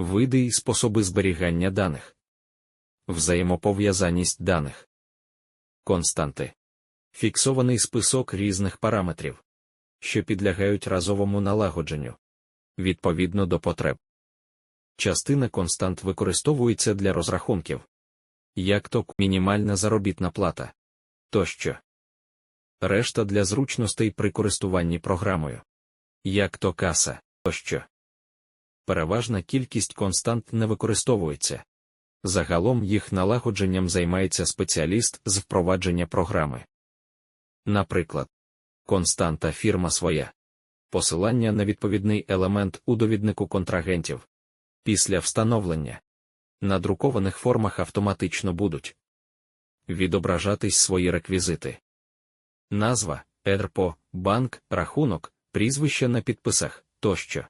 види і способи зберігання даних, взаємопов'язаність даних, константи, фіксований список різних параметрів, що підлягають разовому налагодженню відповідно до потреб. Частина констант використовується для розрахунків, як то мінімальна заробітна плата тощо. Решта для зручностей при користуванні програмою, як то каса тощо. Переважна кількість констант не використовується. Загалом їх налагодженням займається спеціаліст з впровадження програми. Наприклад, константа фірма своя, посилання на відповідний елемент у довіднику контрагентів. Після встановлення на друкованих формах автоматично будуть відображатись свої реквізити. Назва, ЕРПО, банк, рахунок, прізвище на підписах тощо.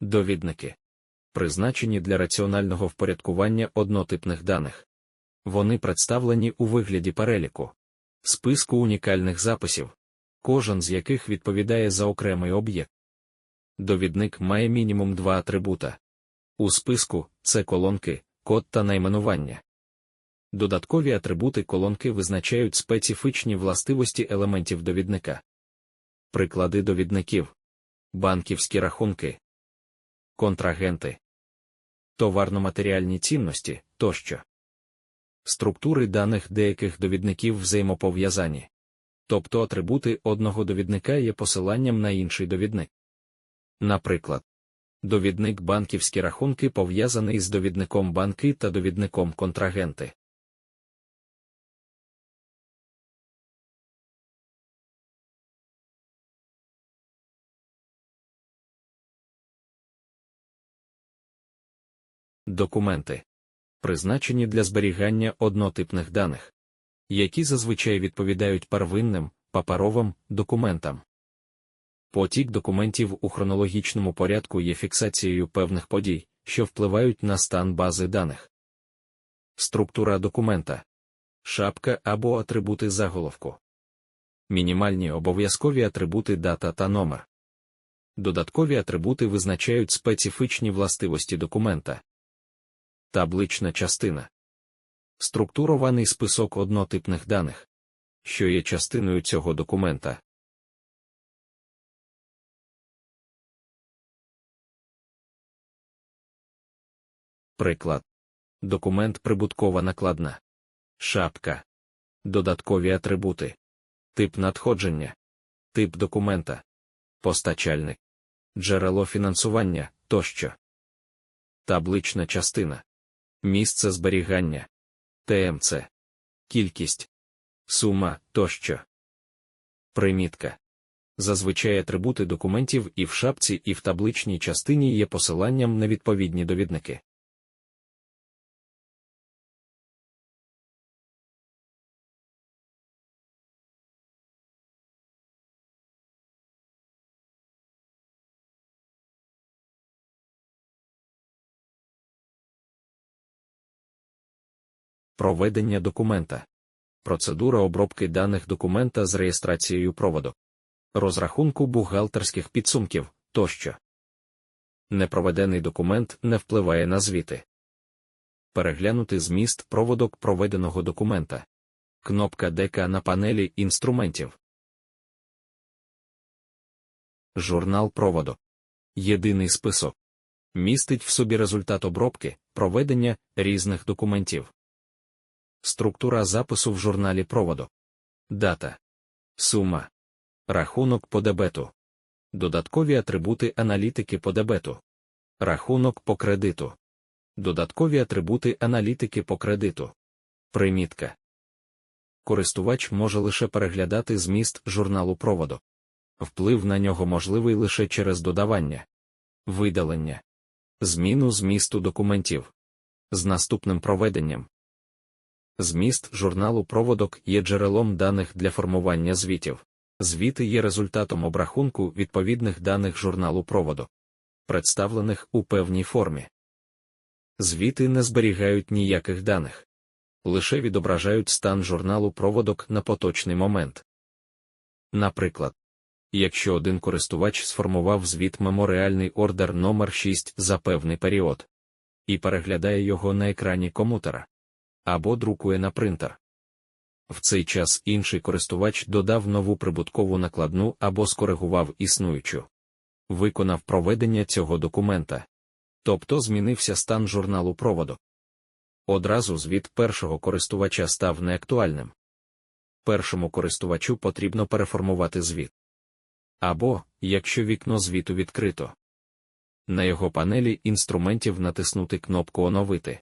Довідники призначені для раціонального впорядкування однотипних даних. Вони представлені у вигляді переліку, списку унікальних записів, кожен з яких відповідає за окремий об'єкт. Довідник має мінімум два атрибута. У списку це колонки, код та найменування. Додаткові атрибути колонки визначають специфічні властивості елементів довідника. Приклади довідників, банківські рахунки, контрагенти, товарно-матеріальні цінності тощо. Структури даних деяких довідників взаємопов'язані. Тобто атрибути одного довідника є посиланням на інший довідник. Наприклад, довідник банківські рахунки пов'язаний з довідником банки та довідником контрагенти. Документи призначені для зберігання однотипних даних, які зазвичай відповідають первинним паперовим документам. Потік документів у хронологічному порядку є фіксацією певних подій, що впливають на стан бази даних. Структура документа, шапка або атрибути заголовку, мінімальні обов'язкові атрибути дата та номер. Додаткові атрибути визначають специфічні властивості документа. Таблична частина. Структурований список однотипних даних, що є частиною цього документа. Приклад. Документ прибуткова накладна. Шапка. Додаткові атрибути. Тип надходження. Тип документа. Постачальник. Джерело фінансування тощо. Таблична частина. Місце зберігання. ТМЦ. Кількість. Сума тощо. Примітка. Зазвичай атрибути документів і в шапці, і в табличній частині є посиланням на відповідні довідники. Проведення документа. Процедура обробки даних документа з реєстрацією проводу. Розрахунку бухгалтерських підсумків тощо. Непроведений документ не впливає на звіти. Переглянути зміст проводок проведеного документа. Кнопка ДК на панелі інструментів. Журнал проводу. Єдиний список. Містить в собі результат обробки, проведення різних документів. Структура запису в журналі проводу. Дата. Сума. Рахунок по дебету. Додаткові атрибути аналітики по дебету. Рахунок по кредиту. Додаткові атрибути аналітики по кредиту. Примітка. Користувач може лише переглядати зміст журналу проводу. Вплив на нього можливий лише через додавання, видалення, зміну змісту документів з наступним проведенням. Зміст журналу проводок є джерелом даних для формування звітів. Звіти є результатом обрахунку відповідних даних журналу проводу, представлених у певній формі. Звіти не зберігають ніяких даних, лише відображають стан журналу проводок на поточний момент. Наприклад, якщо один користувач сформував звіт меморіальний ордер номер 6 за певний період і переглядає його на екрані комутера або друкує на принтер. В цей час інший користувач додав нову прибуткову накладну або скоригував існуючу. Виконав проведення цього документа. Тобто змінився стан журналу проводу. Одразу звіт першого користувача став неактуальним. Першому користувачу потрібно переформувати звіт. Або, якщо вікно звіту відкрито, на його панелі інструментів натиснути кнопку Оновити.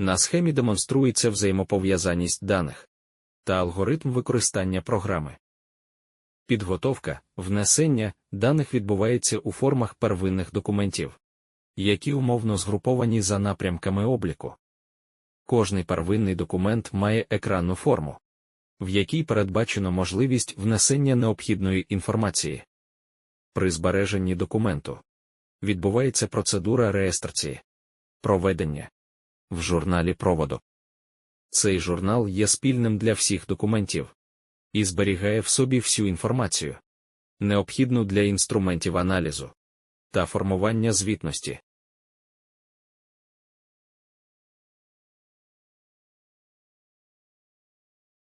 На схемі демонструється взаємопов'язаність даних та алгоритм використання програми. Підготовка, внесення даних відбувається у формах первинних документів, які умовно згруповані за напрямками обліку. Кожний первинний документ має екранну форму, в якій передбачено можливість внесення необхідної інформації. При збереженні документу відбувається процедура реєстрації, проведення в журналі проводу. Цей журнал є спільним для всіх документів і зберігає в собі всю інформацію, необхідну для інструментів аналізу та формування звітності.